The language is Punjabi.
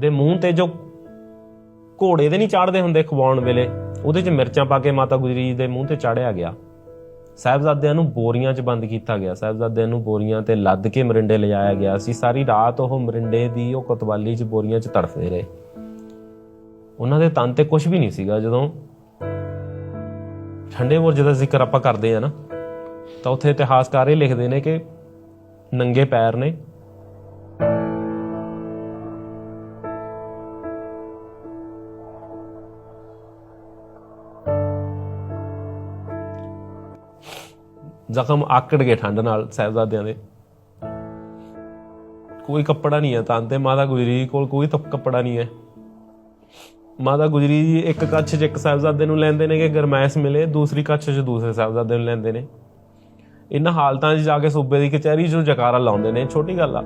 ਦੇ ਮੂੰਹ ਤੇ ਜੋ ਘੋੜੇ ਦੇ ਨਹੀਂ ਚਾੜਦੇ ਹੁੰਦੇ ਖਵਾਉਣ ਵੇਲੇ, ਉਹਦੇ 'ਚ ਮਿਰਚਾਂ ਪਾ ਕੇ ਮਾਤਾ ਗੁਜਰੀ ਜੀ ਦੇ ਮੂੰਹ ਤੇ ਚਾੜਿਆ ਗਿਆ। ਸਾਹਿਬਜ਼ਾਦਿਆਂ ਨੂੰ ਬੋਰੀਆਂ 'ਚ ਬੰਦ ਕੀਤਾ ਗਿਆ। ਸਾਹਿਬਜ਼ਾਦਿਆਂ ਨੂੰ ਬੋਰੀਆਂ ਤੇ ਲੱਦ ਕੇ ਮਰਿੰਡੇ ਲਿਜਾਇਆ ਗਿਆ ਸੀ। ਸਾਰੀ ਰਾਤ ਉਹ ਮਰਿੰਡੇ ਦੀ, ਉਹ ਕੋਤਵਾਲੀ 'ਚ ਬੋਰੀਆਂ 'ਚ ਤੜਫਦੇ ਰਹੇ। ਉਹਨਾਂ ਦੇ ਤਨ ਤੇ ਕੁਝ ਵੀ ਨਹੀਂ ਸੀਗਾ। ਜਦੋਂ ਠੰਡੇ ਬੁਰਜ ਦਾ ਜ਼ਿਕਰ ਆਪਾਂ ਕਰਦੇ ਆ ਨਾ, ਤਾਂ ਉੱਥੇ ਇਤਿਹਾਸਕਾਰ ਇਹ ਲਿਖਦੇ ਨੇ ਕਿ ਨੰਗੇ ਪੈਰ ਨੇ ਜ਼ਖਮ ਆਕੜ ਗਏ ਠੰਡ ਨਾਲ ਸਾਹਿਬਜ਼ਾਦਿਆਂ ਦੇ। ਕੋਈ ਕੱਪੜਾ ਨਹੀਂ ਹੈ, ਤਾਂ ਤੇ ਮਾਤਾ ਗੁਜਰੀ ਕੋਲ ਕੋਈ ਤਾਂ ਕੱਪੜਾ ਨਹੀਂ ਹੈ। ਮਾਤਾ ਗੁਜਰੀ ਜੀ ਇੱਕ ਕੱਛ 'ਚ ਇੱਕ ਸਾਹਿਬਜ਼ਾਦੇ ਨੂੰ ਲੈਂਦੇ ਨੇ ਕਿ ਗਰਮੈਸ਼ ਮਿਲੇ, ਦੂਸਰੀ ਕੱਛ 'ਚ ਦੂਸਰੇ ਸਾਹਿਬਜ਼ਾਦੇ ਨੂੰ ਲੈਂਦੇ ਨੇ। ਇਹਨਾਂ ਹਾਲਤਾਂ 'ਚ ਜਾ ਕੇ ਸੂਬੇ ਦੀ ਕਚਹਿਰੀ ਚ ਜਕਾਰਾ ਲਾਉਂਦੇ ਨੇ, ਛੋਟੀ ਗੱਲ ਆ।